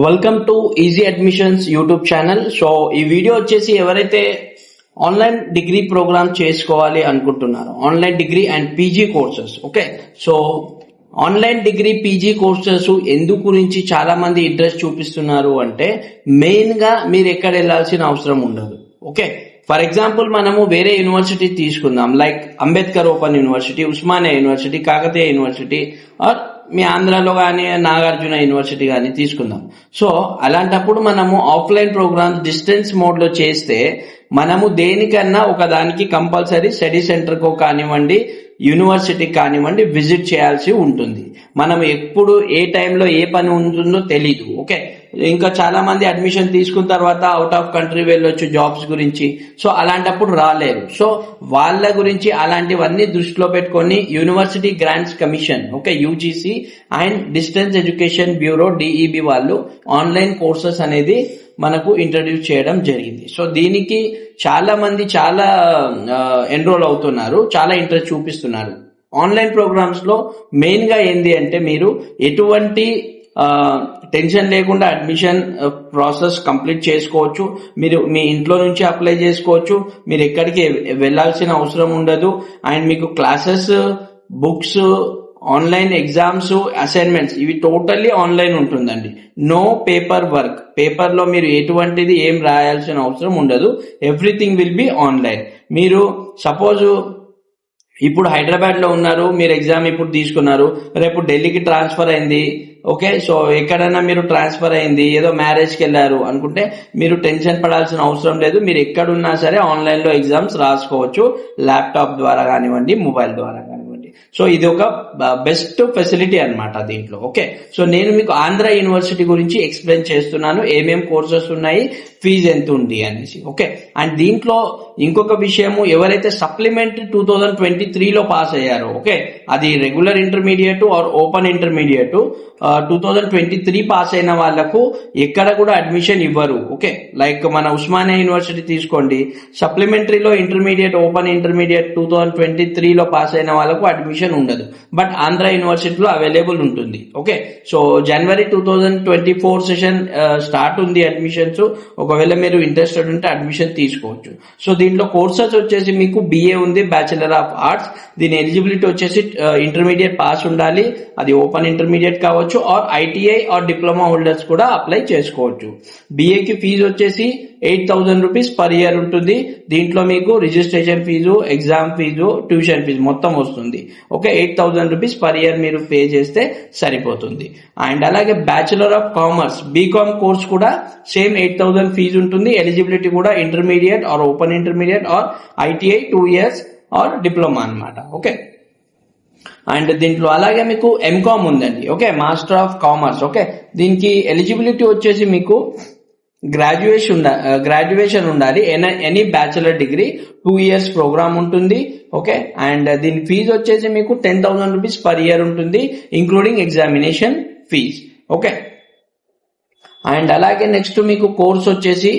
Welcome to easy admissions YouTube channel so ఈ video వచ్చేసి ఎవరైతే ఆన్లైన్ డిగ్రీ ప్రోగ్రామ్ చేసుకోవాలి అనుకుంటున్నారో online degree and PG courses okay so online degree PG courses ఎందుకు గురించి చాలా మంది ఇంట్రెస్ట్ చూపిస్తున్నారు అంటే మెయిన్గా మీరు ఎక్కడ వెళ్ళాల్సిన అవసరం ఉండదు ఓకే ఫర్ ఎగ్జాంపుల్ మనము వేరే యూనివర్సిటీ తీసుకుందాం like Ambedkar open university Osmania university Kakatiya university or మీ ఆంధ్రాలో కానీ నాగార్జున యూనివర్సిటీ కానీ తీసుకుందాం. సో అలాంటప్పుడు మనము ఆఫ్లైన్ ప్రోగ్రామ్స్ డిస్టెన్స్ మోడ్లో చేస్తే మనము దేనికన్నా ఒక దానికి కంపల్సరీ స్టడీ సెంటర్కో కానివ్వండి యూనివర్సిటీ కానివ్వండి విజిట్ చేయాల్సి ఉంటుంది. మనం ఎప్పుడు ఏ టైంలో ఏ పని ఉంటుందో తెలీదు. ఓకే? ఇంకా చాలా మంది అడ్మిషన్ తీసుకున్న తర్వాత అవుట్ ఆఫ్ కంట్రీ వెళ్ళొచ్చు జాబ్స్ గురించి. సో అలాంటప్పుడు రాలేరు. సో వాళ్ళ గురించి అలాంటివన్నీ దృష్టిలో పెట్టుకొని university grants commission okay UGC and distance education bureau DEB వాళ్ళు ఆన్లైన్ కోర్సెస్ అనేది మనకు ఇంట్రడ్యూస్ చేయడం జరిగింది. సో దీనికి చాలా మంది చాలా ఎన్రోల్ అవుతున్నారు. చాలా ఇంట్రెస్ట్ చూపిస్తున్నారు. ఆన్లైన్ ప్రోగ్రామ్స్లో మెయిన్గా ఏంది అంటే మీరు ఎటువంటి టెన్షన్ లేకుండా అడ్మిషన్ ప్రాసెస్ కంప్లీట్ చేసుకోవచ్చు. మీరు మీ ఇంట్లో నుంచి అప్లై చేసుకోవచ్చు. మీరు ఎక్కడికి వెళ్ళాల్సిన అవసరం ఉండదు. అండ్ మీకు classes books online exams assignments ఇవి టోటల్లీ ఆన్లైన్ ఉంటుందండి. No paper work. పేపర్లో మీరు ఎటువంటిది ఏం రాయాల్సిన అవసరం ఉండదు. Everything will be online. మీరు సపోజ్ ఇప్పుడు హైదరాబాద్లో ఉన్నారు మీరు ఎగ్జామ్ ఇప్పుడు తీసుకున్నారు రేపు ఢిల్లీకి ట్రాన్స్ఫర్ అయింది ఓకే? సో ఎక్కడైనా మీరు ట్రాన్స్ఫర్ అయింది ఏదో మ్యారేజ్కి వెళ్ళారు అనుకుంటే మీరు టెన్షన్ పడాల్సిన అవసరం లేదు. మీరు ఎక్కడున్నా సరే ఆన్లైన్లో ఎగ్జామ్స్ రాసుకోవచ్చు ల్యాప్టాప్ ద్వారా కానివ్వండి మొబైల్ ద్వారా సో ఇది ఒక బెస్ట్ ఫెసిలిటీ అన్నమాట దీంట్లో. ఓకే సో నేను మీకు ఆంధ్ర యూనివర్సిటీ గురించి ఎక్స్ప్లెయిన్ చేస్తున్నాను. ఏమేం కోర్సెస్ ఉన్నాయి? ఫీజు ఎంత ఉంది అనేసి. ఓకే అండ్ దీంట్లో ఇంకొక విషయము ఎవరైతే సప్లిమెంట్ టూ థౌజండ్ ట్వంటీ త్రీలో పాస్ అయ్యారో ఓకే అది regular intermediate or open intermediate two thousand twenty three pass అయిన వాళ్ళకు ఎక్కడ కూడా అడ్మిషన్ ఇవ్వరు. ఓకే లైక్ మన ఉస్మానియా యూనివర్సిటీ తీసుకోండి. సప్లిమెంటరీలో intermediate open intermediate two thousand twenty త్రీలో పాస్ అయిన వాళ్ళకు అడ్మిషన్ ఉండదు. బట్ ఆంధ్ర యూనివర్సిటీలో అవైలబుల్ ఉంటుంది. ఓకే సో జనవరి two thousand twenty four session start ఉంది అడ్మిషన్స్ ఒకవేళ మీరు ఇంట్రెస్టెడ్ ఉంటే అడ్మిషన్ తీసుకోవచ్చు. సో దీంట్లో కోర్సెస్ వచ్చేసి మీకు బిఏ ఉంది బ్యాచిలర్ ఆఫ్ ఆర్ట్స్ దీని ఎలిజిబిలిటీ వచ్చేసి uh, ఇంటర్మీడియట్ పాస్ ఉండాలి. అది ఓపెన్ ఇంటర్మీడియట్ కావచ్చు or ITI or diploma holders కూడా అప్లై చేసుకోవచ్చు. బిఏకి ఫీజు వచ్చేసి eight thousand rupees per year ఉంటుంది. దీంట్లో మీకు registration fee exam fee tuition fee మొత్తం వస్తుంది. Okay eight thousand rupees per year మీరు పే చేస్తే సరిపోతుంది. అండ్ అలాగే bachelor of commerce BCom course కూడా సేమ్ ఎయిట్ థౌసండ్ ఫీజు ఉంటుంది. ఎలిజిబిలిటీ కూడా intermediate or open intermediate or ITI two years or diploma అన్నమాట. ఓకే? అండ్ దీంట్లో అలాగే మీకు ఎంకామ్ ఉందండి. Okay master of commerce. Okay దీనికి ఎలిజిబిలిటీ వచ్చేసి మీకు గ్రాడ్యుయేషన్ ఉండ గ్రాడ్యుయేషన్ ఉండాలి. Any bachelor degree two years programme ఉంటుంది ఓకే అండ్ దీని ఫీజు వచ్చేసి మీకు ten thousand rupees per year ఉంటుంది including examination fee okay and అలాగే నెక్స్ట్ మీకు కోర్స్ వచ్చేసి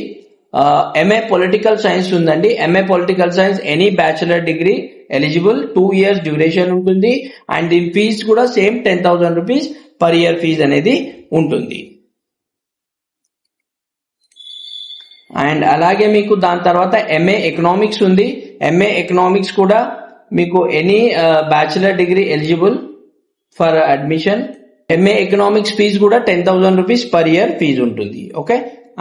ఎంఏ పొలిటికల్ సైన్స్ ఉందండి. MA political science any bachelor degree eligible two years duration ఉంటుంది. అండ్ దీని ఫీజ్ కూడా same ten thousand rupees per year fee అనేది ఉంటుంది. అండ్ అలాగే మీకు దాని తర్వాత ఎంఏ ఎకనామిక్స్ ఉంది. ఎంఏ ఎకనామిక్స్ కూడా మీకు any bachelor degree eligible for admission MA economics fee కూడా ten thousand rupees per year fee ఉంటుంది. ఓకే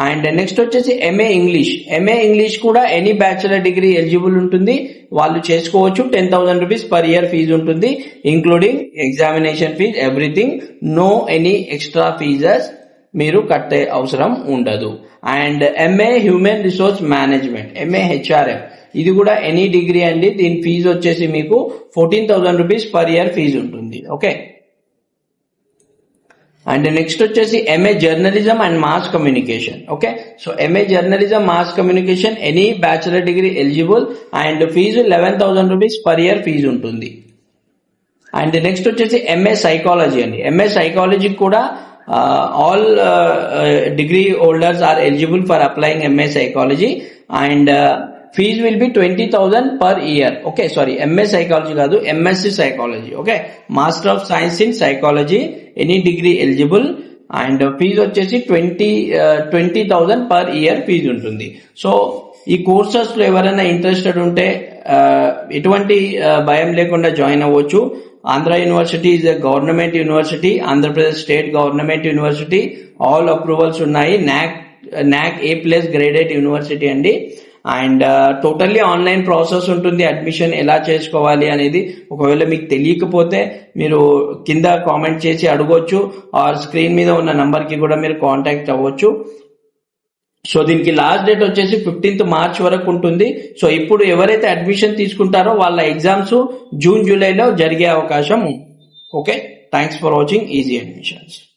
అండ్ నెక్స్ట్ వచ్చేసి ఎంఏ ఇంగ్లీష్ ఎంఏ ఇంగ్లీష్ కూడా ఎనీ బ్యాచిలర్ డిగ్రీ ఎలిజిబుల్ ఉంటుంది. వాళ్ళు చేసుకోవచ్చు. Ten thousand rupees per year fee ఉంటుంది. Including examination fee everything no any extra fees మీరు కట్టే అవసరం ఉండదు. And MA human resource management MA HRM ఇది కూడా ఎనీ డిగ్రీ అండి. దీని ఫీజు వచ్చేసి మీకు fourteen thousand rupees per year fee ఉంటుంది. ఓకే అండ్ నెక్స్ట్ వచ్చేసి MA journalism and mass communication okay so MA journalism mass communication any bachelor degree eligible and fee eleven thousand rupees per year fee ఉంటుంది. And next వచ్చేసి MA psychology అండి. MA సైకాలజీకి కూడా all degree holders are eligible for applying MA psychology and fee will be twenty thousand per year okay sorry MA psychology కాదు MSc psychology okay master of science in psychology any degree eligible and fee వచ్చేసి twenty twenty thousand per year fee ఉంటుంది. So ఈ కోర్సెస్లో ఎవరైనా interested ఉంటే ఆ, ఎటువంటి ఆ, భయం లేకుండా జాయిన్ అవ్వచ్చు. Andhra university is a government university Andhra Pradesh state government university all approvals ఉన్నాయి. NAAC NAAC A plus graded university అండి. అండ్ టోటల్లీ ఆన్లైన్ ప్రాసెస్ ఉంటుంది. అడ్మిషన్ ఎలా చేసుకోవాలి అనేది ఒకవేళ మీకు తెలియకపోతే మీరు కింద కామెంట్ చేసి అడగొచ్చు ఆర్ స్క్రీన్ మీద ఉన్న నంబర్కి కూడా మీరు కాంటాక్ట్ అవ్వచ్చు. సో దీనికి లాస్ట్ డేట్ వచ్చేసి ఫిఫ్టీన్త్ మార్చ్ వరకు ఉంటుంది. సో ఇప్పుడు ఎవరైతే అడ్మిషన్ తీసుకుంటారో వాళ్ళ ఎగ్జామ్స్ జూన్ జూలైలో జరిగే అవకాశం okay? Thanks for watching. Easy admissions.